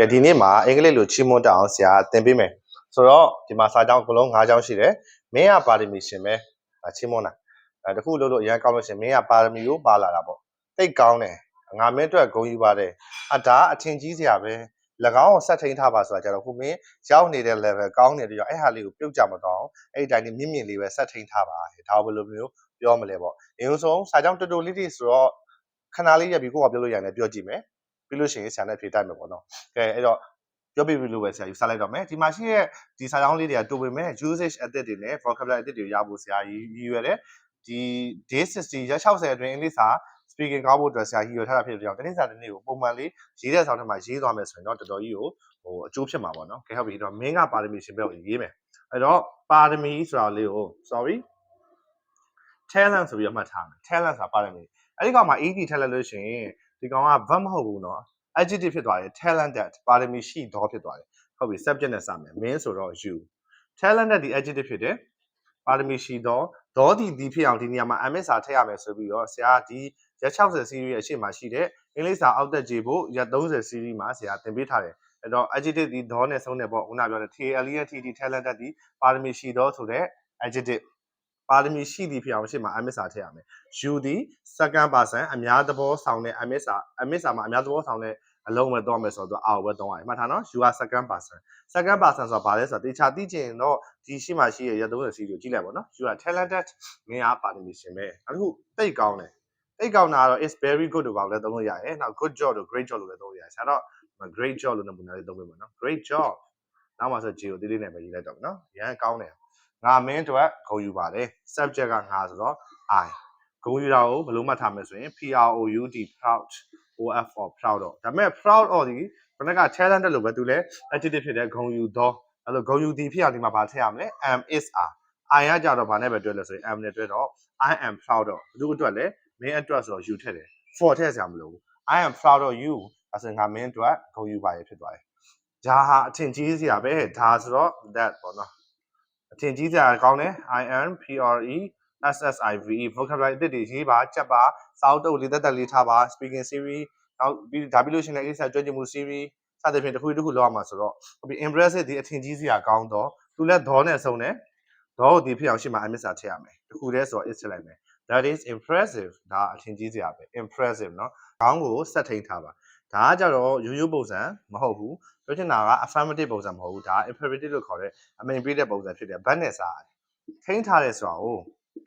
ကဲဒီနေ့မှာအင်္ဂလိပ်လိုချီးမွမ်းတတ်အောင်ဆရာသင်ပေးမယ်ဆိုတော့ဒီမှာစာကြောင်းအကုန်လုံး၅ကြောင်းရှိတယ်မင်းကပါရမီရှင်ပဲဒါချီးမွမ်းတာအဲတခုလို့လို့အရင်ကောင်းလို့ရှရင်မင်းကပါရမီကိုပါလာတာပေါ့တိတ်ကောင်းတယ်ငါမင်းအတွက်ဂုဏ်ယူပါတယ်အဒါအထင်ကြီးစရာပဲ၎င်းကိုဆက်ထိန်ထားပါဆိုတာကြတော့ခုမင်းရောက်နေတဲ့ level ကောင်းနေတယ်ကြောင့်အဲ့ဟာလေးကိုပြုတ်ကြမတော့အဲ့ဒီတိုင်းမြင့်မြင့်လေးပဲဆက်ထိန်ထားပါဒါဘယ်လိုမျိုးပြောမလဲပေါ့အရင်ဆုံးစာကြောင်းတော်တော်လေးတွေဆိုတော့ခဏလေးရက်ပြီးကိုကပြောလို့ရတယ်ပြောကြည့်မယ် ပြီးလို့ရှိရင်ဆရာနဲ့ဖြေတိုက်မယ်ပေါ့နော်ကဲအဲ့တော့ပြောပြပြီးလို့ပဲဆရာယူဆလိုက်တော့မယ်ဒီမှာရှိတဲ့ဒီစာကြောင်းလေးတွေကတူပေမဲ့ usage အသစ်တွေနဲ့ vocabulary အသစ်တွေရဖို့ဆရာရည်ရွယ်တယ်ဒီ day 60ရက်60အတွင်းအင်္ဂလိပ်စာ speaking ကောင်းဖို့အတွက်ဆရာရည်ရွယ်ထားတာဖြစ်တဲ့ကြောင့်တနေ့စာတစ်နေ့ကိုပုံမှန်လေးရေးတဲ့ဆောင်းထဲမှာရေးသွားမယ်ဆိုရင်တော့တော်တော်ကြီးကိုဟိုအကျိုးဖြစ်မှာပေါ့နော်ကဲဟုတ်ပြီအဲ့တော့မင်းကပါရမီရှင်ဘက်ကိုရေးမယ်အဲ့တော့ပါရမီဆိုတာလေးကို sorry talent ဆိုပြီးတော့မှတ်ထားမယ် talent ဆိုတာပါရမီအဲ့ဒီကောင်မှာ ED ထက်လိုက်လို့ရှိရင် ဒီကောင်ကဘတ်မဟုတ်ဘူးနော် adjective ဖြစ်သွားတယ် talented ပါရမီရှိသောဖြစ်သွားတယ်ဟုတ်ပြီ subject နဲ့စမယ် main ဆိုတော့ you talented ဒီ adjective ဖြစ်တယ်ပါရမီရှိသောဒေါ်ဒီဒီဖြစ်အောင်ဒီနေရာမှာ MSR ထည့်ရမယ်ဆိုပြီးတော့ဆရာဒီရက်60 series ရဲ့အရှိမရှိတဲ့အင်္ဂလိပ်စာအောက်တက်ကြည့်ဖို့ရက်30 series မှာဆရာသင်ပေးထားတယ်အဲ့တော့ adjective ဒီ down နဲ့ဆုံးတယ်ပေါ့ခုနပြောတဲ့ TLE နဲ့ TD talented ဒီ parmesan တော့ဆိုတဲ့ adjective ပါရမီရှိသည်ဖြစ်အောင်ရှေ့မှာ ms စာထည့်ရမယ် you ဒီ second person အများသဘောဆောင်တဲ့ ms စာ ms စာမှာအများသဘောဆောင်တဲ့အလုံးပဲတော့မယ်ဆိုတော့အာပဲတော့ရတယ်မှတ်ထားနော် you are second person second person ဆိုတာဘာလဲဆိုတော့တေချာသိချင်တော့ဒီရှိမှရှိရဲ့ရ30စီးကိုကြည့်လိုက်ပါနော် you are talented မင်းအားပါရမီရှင်ပဲအခုတိတ်ကောင်းတယ်တိတ်ကောင်းတာကတော့ is very good လို့ပြောလဲသုံးလို့ရတယ်နောက် good job လို့ great job လို့လည်းသုံးလို့ရတယ်ဆရာတော့ great job လို့နမူနာလေးသုံးပေးပါနော် great job နောက်မှဆို G ကိုတိတိနဲ့ပဲရေးလိုက်တော့မယ်နော်ရန်ကောင်းတယ် ငါမင်းတို့ဂုံယူပါတယ် subject ကငါဆိုတော့ I ဂုံယူတာကိုဘယ်လိုမှတ်ထားမလဲဆိုရင် P R O U D proud OF for proud တော့ဒါပေမဲ့ proud တော့ဒီဘယ်နဲ့က challenge လို့ပဲသူလည်း adjective ဖြစ်တဲ့ဂုံယူတော့အဲ့လိုဂုံယူဒီဖြစ်အောင်ဒီမှာဗာထည့်ရမလဲ am is are I ကကြတော့ဗာနဲ့ပဲတွဲလဲဆိုရင် am နဲ့တွဲတော့ I am proud တော့ဘယ်သူအတွက်လဲမင်းအတွက်ဆိုတော့ you ထည့်တယ် for ထည့်စရာမလိုဘူး I am proud of you အဲဆိုငါမင်းအတွက်ဂုံယူပါရဖြစ်သွားတယ်ဒါဟာအထင်ကြီးစရာပဲဒါဆိုတော့ that ပေါ့နော် အထင်ကြီးစရာကောင်းတယ် I am P R E SSIVE vocabulary အသစ်တွေရေးပါချက်ပါစာအုပ်တုပ်လေးသက်သက်လေးထားပါ speaking series နောက်ပြီးဒါပြီးလို့ရှိရင်လည်းအိစာကြွကြမှု series စသဖြင့်တစ်ခုတစ်ခုလောက်အောင်မှာဆိုတော့ပြီး impressive ဒီအထင်ကြီးစရာကောင်းတော့သူလည်းဒေါနဲ့ဆုံးတယ်ဒေါကိုဒီဖြစ်အောင်ရှေ့မှာ I miss ထည့်ရမယ်တစ်ခုတည်းဆိုတော့ is ထည့်လိုက်မယ် that is impressive ဒါအထင်ကြီးစရာပဲ impressive เนาะခေါင်းကိုဆက်ထိန်ထားပါဒါကကြတော့ရိုးရိုးပုံစံမဟုတ်ဘူးပြောချင်တာက affirmative ပုံစံမဟုတ်ဘူးဒါ imperative လို့ခေါ်တဲ့အမိန်ပေးတဲ့ပုံစံဖြစ်တယ် but နဲ့စားထိန်းထားတယ်ဆိုတာကို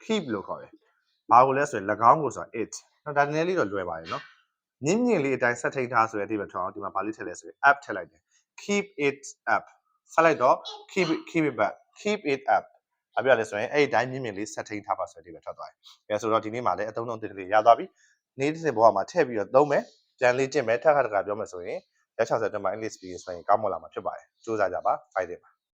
keep လို့ခေါ်တယ်။ဘာကိုလဲဆိုရင်၎င်းကိုဆိုတာ it ။နော်ဒါနည်းနည်းလေးတော့လွယ်ပါတယ်နော်။မြင့်မြင့်လေးအတိုင်းဆက်ထိန်ထားဆိုတဲ့အဓိပ္ပာယ်ထောင်းဒီမှာဘာလေးထည့်လဲဆိုရင် app ထည့်လိုက်တယ်။ keep it up ဆက်လိုက်တော့ keep it keep it back keep it up အပြရလဲဆိုရင်အဲ့ဒီတိုင်းမြင့်မြင့်လေးဆက်ထိန်ထားပါဆိုတဲ့အဓိပ္ပာယ်ထွက်သွားတယ်။အဲဆိုတော့ဒီနေ့မှာလည်းအသုံးအနှုန်းတစ်ကလေးရသွားပြီ။နေ့တစ်စင်ဘဝမှာထည့်ပြီးတော့သုံးမယ်။ပြန်လေးကျင့်မယ်ထပ်ခါတခါပြောမယ်ဆိုရင်ရက်60တက်မှာ English speaking ဆိုရင်ကောင်းမွန်လာမှာဖြစ်ပါတယ်။စူးစမ်းကြပါ။ဖိုက်တယ်ပါ